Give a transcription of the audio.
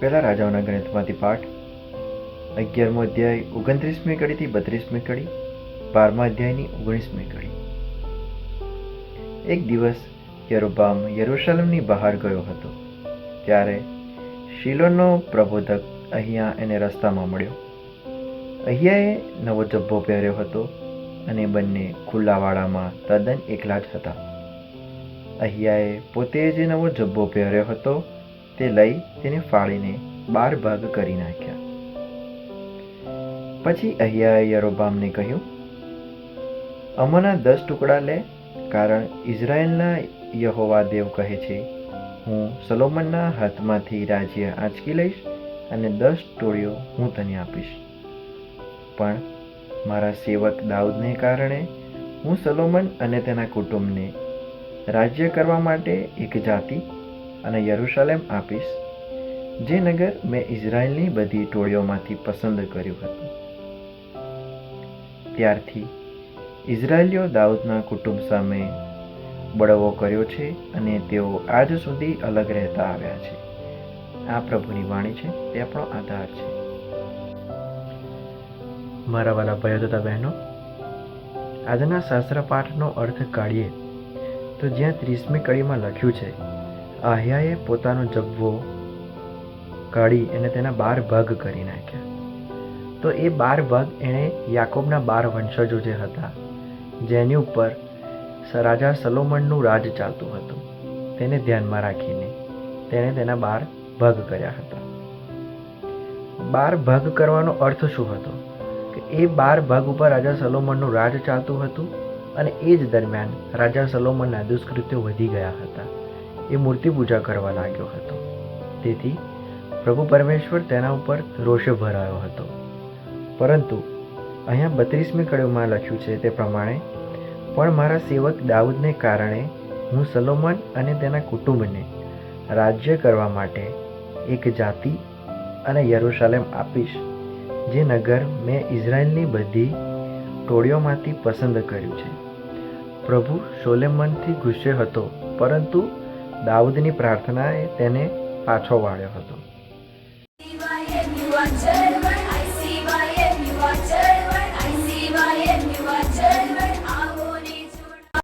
પહેલા રાજાઓના ગણિતમાંથી પાઠ. અગિયારમો અધ્યાય, ઓગણત્રીસમી કડીથી બત્રીસમી કડી. બારમા અધ્યાયની ઓગણીસમી કડી. એક દિવસ યરોબામ યરુશલમની બહાર ગયો હતો, ત્યારે શિલોનો પ્રબોધક અહીંયા એને રસ્તામાં મળ્યો. અહીંયાએ નવો જબ્બો પહેર્યો હતો અને બંને ખુલ્લાવાળામાં તદ્દન એકલા જ હતા. અહીંયાએ પોતે જે નવો જબ્બો પહેર્યો હતો તે લઈ તેને ફાળીને બાર ભાગ કરી નાખ્યા. પછી અહિયાએ યરોબામને કહ્યું, અમોના દસ ટુકડા લે, કારણ ઇઝરાયલના યહોવા દેવ કહે છે, હું સલોમનના હાથમાંથી રાજ્ય આંચકી લઈશ અને દસ ટોળીઓ હું તને આપીશ. પણ મારા સેવક દાઉદને કારણે હું સલોમન અને તેના કુટુંબને રાજ્ય કરવા માટે એક જાતિ અને યરુશલેમ આપીશ, જે નગર મેં ઇઝરાયલની બધી ટોળીઓમાંથી પસંદ કર્યું હતું. ત્યારથી ઇઝરાયલીઓ દાઉદના કુટુંબ સામે બળવો કર્યો છે અને તેઓ આજ સુધી અલગ રહેતા આવ્યા છે. આ પ્રભુની વાણી છે, તે આપણો આધાર છે. મારા વાલા ભાઈઓ તથા બહેનો, આજના શાસ્ત્ર પાઠનો અર્થ કાઢીએ તો જ્યાં ત્રીસમી કડીમાં લખ્યું છે આહ્યાએ પોતાનો જબ્બો કાઢી અને તેના બાર ભાગ કરી નાખ્યા. તો એ બાર ભાગ એણે યાકોબના બાર વંશજો જે હતા, જેની ઉપર રાજા સલોમનનું રાજ ચાલતું હતું, તેને ધ્યાનમાં રાખીને તેણે તેના બાર ભાગ કર્યા હતા. બાર ભાગ કરવાનો અર્થ શું હતો? કે એ બાર ભાગ ઉપર રાજા સલોમનનું રાજ ચાલતું હતું અને એ જ દરમિયાન રાજા સલોમનના દુષ્કૃત્યો વધી ગયા હતા. એ મૂર્તિ પૂજા કરવા લાગ્યો હતો. તેથી પ્રભુ પરમેશ્વર તેના ઉપર રોષે ભરાયો હતો. પરંતુ અહીંયા બત્રીસમી કડીમાં લખ્યું છે તે પ્રમાણે, પણ મારા સેવક દાઉદને કારણે હું સલોમન અને તેના કુટુંબને રાજ્ય કરવા માટે એક જાતિ અને યરૂશાલેમ આપીશ, જે નગર મેં ઇઝરાયલની બધી ટોળીઓમાંથી પસંદ કર્યું છે. પ્રભુ સોલેમનથી ગુસ્સે હતો, પરંતુ દાઉદની પ્રાર્થનાએ તેને પાછો વાળ્યો હતો.